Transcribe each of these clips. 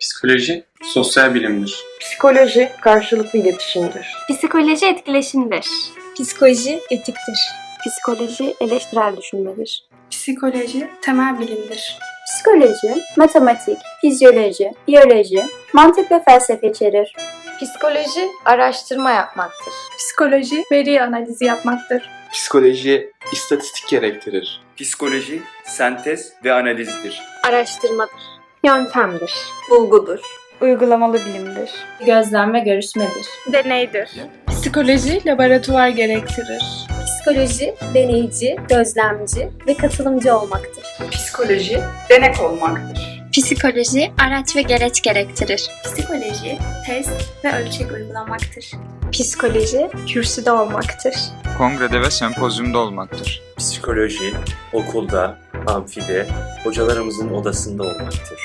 Psikoloji sosyal bilimdir. Psikoloji karşılıklı iletişimdir. Psikoloji etkileşimdir. Psikoloji etiktir. Psikoloji eleştirel düşünmedir. Psikoloji temel bilimdir. Psikoloji, matematik, fizyoloji, biyoloji, mantık ve felsefe içerir. Psikoloji araştırma yapmaktır. Psikoloji veri analizi yapmaktır. Psikoloji istatistik gerektirir. Psikoloji sentez ve analizdir. Araştırmadır. Yöntemdir. Bulgudur. Uygulamalı bilimdir. Gözlem ve görüşmedir. Deneydir. Psikoloji laboratuvar gerektirir. Psikoloji, deneyici, gözlemci ve katılımcı olmaktır. Psikoloji denek olmaktır. Psikoloji araç ve gereç gerektirir. Psikoloji test ve ölçek uygulamaktır. Psikoloji kürsüde olmaktır. kongrede ve sempozyumda olmaktır. Psikoloji okulda, amfide, hocalarımızın odasında olmaktır.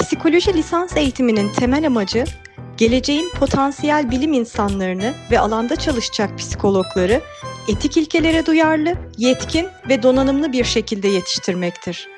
Psikoloji lisans eğitiminin temel amacı, geleceğin potansiyel bilim insanlarını ve alanda çalışacak psikologları etik ilkelere duyarlı, yetkin ve donanımlı bir şekilde yetiştirmektir.